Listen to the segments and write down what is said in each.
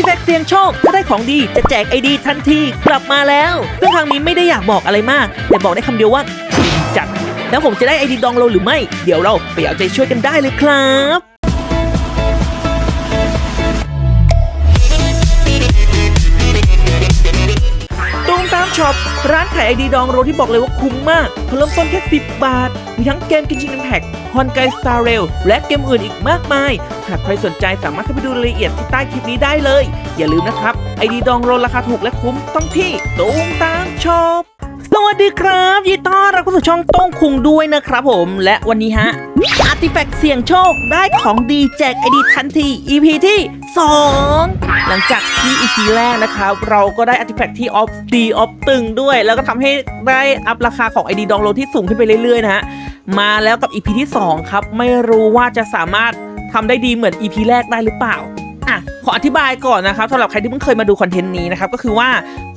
ที่แฟกเสียงโชคถ้าได้ของดีจะแจกไอดีทันทีกลับมาแล้วซึ่งทางนี้ไม่ได้อยากบอกอะไรมาก แต่บอกได้คำเดียวว่าจัดแล้วผมจะได้ไอดีดองโลหรือไม่ เดี๋ยวเราไปเอาใจช่วยกันได้เลยครับ ช็อปร้านขายไอดีดองโรที่บอกเลยว่าคุ้มมากเริ่มต้นแค่ 10 บาท มีทั้งเกมกินชิงแพ็กฮอนไกสตาร์เรลและเกมอื่นอีกมากมาย หากใครสนใจสามารถเข้าไปดูรายละเอียดที่ใต้คลิปนี้ได้เลย อย่าลืมนะครับไอดีดองโรราคาถูกและคุ้มต้องที่ตูมตามช็อป สวัสดีครับยินต้อนรับเข้าสู่ช่องต้งคุงด้วยนะครับผม และวันนี้ฮะอาร์ติแฟกต์เสี่ยงโชคได้ของดีแจกไอดีทันที EP ที่ 2 หลังจากที่ EP แรกนะครับ เราก็ได้อาร์ติแฟกต์ที่ออฟดีออฟตึงด้วย แล้วก็ทำให้ได้อัพราคาของ ID ดองโลที่สูงขึ้นไปเรื่อยๆนะฮะ มาแล้วกับ EP ที่ 2 ครับ ไม่รู้ว่าจะสามารถทำได้ดีเหมือน EP แรกได้หรือเปล่า อะขออธิบายก่อนนะครับสำหรับใครที่เพิ่งเคยมาดูคอนเทนต์นี้นะครับก็คือว่า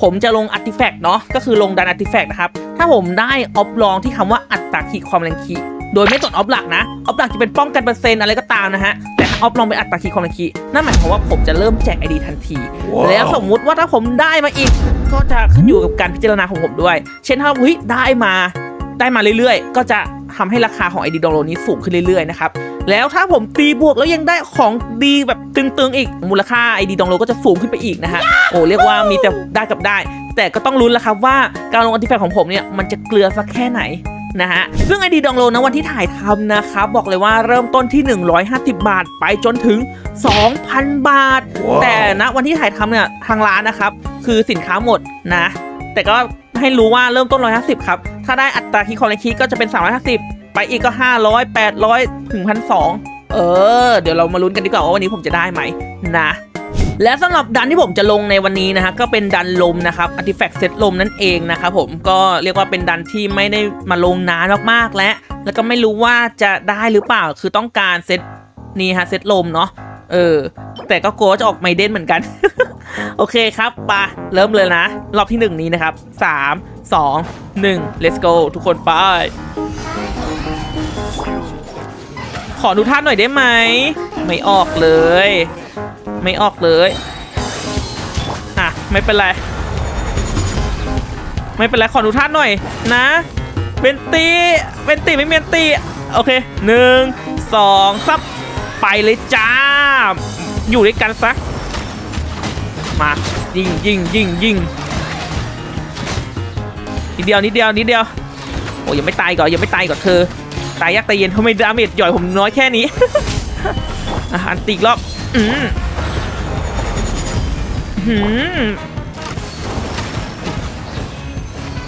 ผมจะลงอาร์ติแฟกต์เนาะก็คือลงดันอาร์ติแฟกต์นะครับถ้าผมได้ออฟลองที่คำว่าอัตราขีดความแรงขีโดยไม่จดออฟหลักนะออฟหลักจะเป็นป้องกันเปอร์เซ็นต์อะไรก็ตามนะฮะแต่ถ้าออฟลองเป็นอัตราขีดความแรงขีนั่นหมายความว่าผมจะเริ่มแจกไอดีทันทีแล้วสมมุติว่าถ้าผมได้มาอีก ก็จะขึ้นอยู่กับการพิจารณาของผมด้วย เช่นถ้าเฮ้ยได้มาได้มาเรื่อยๆ ก็จะ ทำให้ราคาของ ID ดองโลนี้สูงขึ้นเรื่อยๆนะครับแล้วถ้าผมตีบวกแล้วยังได้ของดีแบบตึงๆอีกมูลค่า ID ดองโลก็จะสูงขึ้นไปอีกนะฮะโอ้เรียกว่ามีแต่ได้กับได้ แต่ก็ต้องลุ้นแล้วครับว่าการลงอันติแฟกของผมเนี่ยมันจะเกลือสักแค่ไหนนะฮะซึ่ง ID ดองโลนะวันที่ถ่ายทำนะครับบอกเลยว่าเริ่มต้นที่ 150 บาทไปจนถึง 2,000 บาทแต่ณวันที่ถ่ายทำเนี่ยทางร้านนะครับ คือสินค้าหมดนะ แต่ก็ ให้รู้ว่าเริ่มต้น 150 ครับ ถ้าได้อัตราคีย์คอลเลคคีก็จะเป็น 350 ไปอีกก็ 500 800 ถึง 1,200 เออ เดี๋ยวเรามาลุ้นกันดีกว่าว่าวันนี้ผมจะได้ไหมนะและสำหรับดันที่ผมจะลงในวันนี้นะฮะก็เป็นดันลมนะครับ Artifact เซตลมนั่นเองนะครับผมก็เรียกว่าเป็นดันที่ไม่ได้มาลงนานมากๆแล้วแล้วก็ไม่รู้ว่าจะได้หรือเปล่าคือต้องการเซตนี้ฮะเซตลมเนาะ เออ แต่ก็กลัวจะออกไมเดนเหมือนกัน โอเคครับปะเริ่มเลยนะ รอบที่หนึ่งนี้นะครับ3 2 1 let's go ทุกคนไป ขอดูท่าหน่อยได้ไหม ไม่ออกเลย ไม่ออกเลย อะ ไม่เป็นไร ไม่เป็นไร ขอดูท่าหน่อยนะ เป็นตี เป็นตีไม่เมียนตี โอเคหนึ่งสองซับ ไปเลยจ้า อยู่ด้วยกันซะ มา ยิงยิงยิงยิงนิดเดียวนิดเดียวนิดเดียว โอ้ยังไม่ตายก่อนยังไม่ตายก่อนเธอ ตายยากตายเย็นทำไมดาเมจหย่อยผมน้อยแค่นี้อาหารตีอีกรอบอืมหืม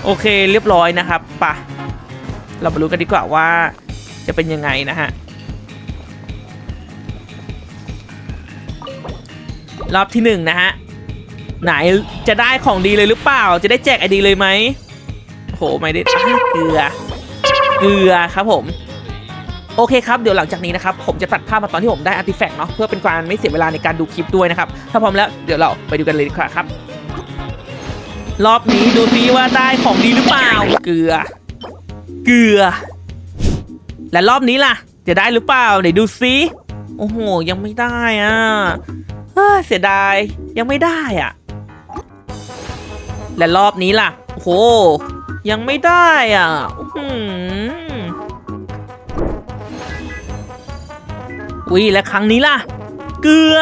โอเคเรียบร้อยนะครับปะเรามารู้กันดีกว่าว่าจะเป็นยังไงนะฮะ รอบที่หนึ่งนะฮะ ไหนจะได้ของดีเลยหรือเปล่า จะได้แจกไอดีเลยไหมโหไม่ได้เกลือ เกลือครับผมโอเคครับ เดี๋ยวหลังจากนี้นะครับ ผมจะตัดภาพมาตอนที่ผมได้อาร์ติแฟกต์เนาะเพื่อเป็นการไม่เสียเวลาในการดูคลิปด้วยนะครับ ถ้าพร้อมแล้วเดี๋ยวเราไปดูกันเลยดีกว่าครับ รอบนี้ดูซิว่าได้ของดีหรือเปล่า เกลือ เกลือ และรอบนี้ล่ะ จะได้หรือเปล่าไหนดูซิโอ้โห ยังไม่ได้อะ เฮ้ยเสียดายยังไม่ได้อะ และรอบนี้ล่ะ โอ้โห ยังไม่ได้อะอื้อหืออุ้ยและครั้งนี้ล่ะ เกลือ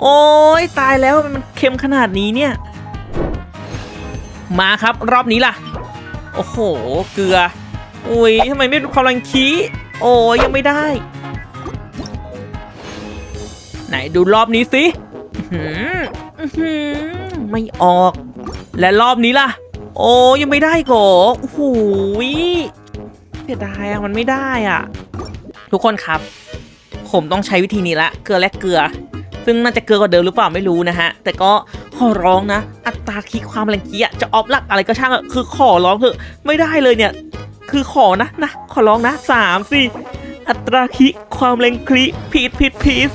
โอ้ยตายแล้วมันเค็มขนาดนี้เนี่ย มาครับรอบนี้ล่ะ โอ้โห เกลือ อุ้ยทำไมไม่ดูความรังคีโอ้ยยังไม่ได้ ไหนดูรอบนี้สิไม่ออก และรอบนี้ล่ะ โอ้ยังไม่ได้กอโอ้โหเสียดายอะมันไม่ได้อะ ทุกคนครับ ผมต้องใช้วิธีนี้ละเกลือและเกลือ ซึ่งน่าจะเกลือกว่าเดิมหรือเปล่าไม่รู้นะฮะ แต่ก็ขอร้องนะ อัตราคีย์ความแรงเกียจะออฟหลักอะไรก็ช่างอะคือขอร้องเถอะไม่ได้เลยเนี่ย คือขอนะนะขอร้องนะสามสี่อัตราคีย์ความแรงคลีพีทพีทพีท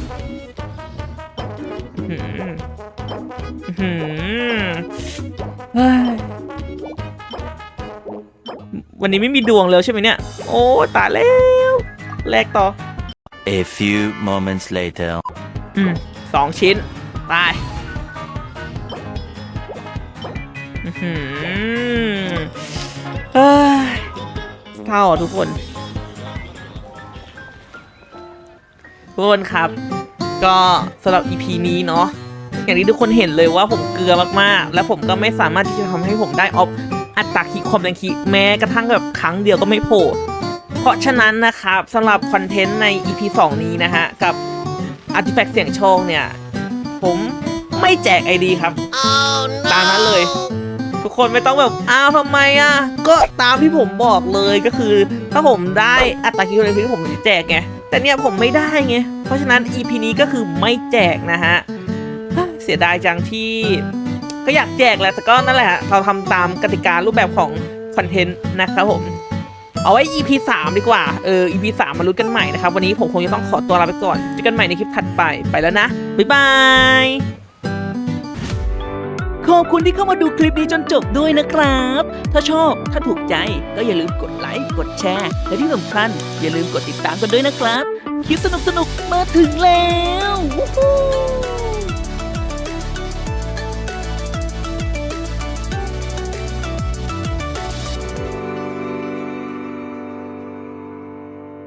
วันนี้ไม่มีดวงเลยใช่ไหมเนี่ย โอ้ตายแล้วแลกต่อ A few moments later อืมสองชิ้น ตายเศร้าทุกคน ทุกคนครับ ก็สำหรับ EP นี้เนาะ อย่างที่ทุกคนเห็นเลยว่าผมเกลือมากๆ และผมก็ไม่สามารถที่จะทำให้ผมได้ออฟอัตราคีความแรงคีแม้กระทั่งแบบครั้งเดียวก็ไม่โผล่เพราะฉะนั้นนะครับสำหรับคอนเทนต์ใน EP 2 นี้นะฮะ กับอาร์ติแฟกต์เสียงโชคเนี่ย ผมไม่แจกไอดีครับตามนั้นเลย ทุกคนไม่ต้องแบบอ้าวทำไมอะ ก็ตามที่ผมบอกเลยก็คือ ถ้าผมได้อัตราคิวเลยที่ผมจะแจกไงแต่เนี่ยผมไม่ได้ไงเพราะฉะนั้น EP นี้ก็คือไม่แจกนะฮะ เสียดายจังที่ก็อยากแจกแหละแต่ก็นั่นแหละเราทำตามกติการูปแบบของคอนเทนต์นะครับผม เอาไว้ EP 3 ดีกว่า เออ EP 3 มาลุ้นกันใหม่นะครับ วันนี้ผมคงจะต้องขอตัวลาไปก่อนเจอกันใหม่ในคลิปถัดไปไปแล้วนะ บ๊ายบายขอบคุณที่เข้ามาดูคลิปนี้จนจบด้วยนะครับ ถ้าชอบ ถ้าถูกใจ ก็อย่าลืมกดไลค์ กดแชร์ และที่สำคัญอย่าลืมกดติดตามกันด้วยนะครับ คลิปสนุกๆ มาถึงแล้ว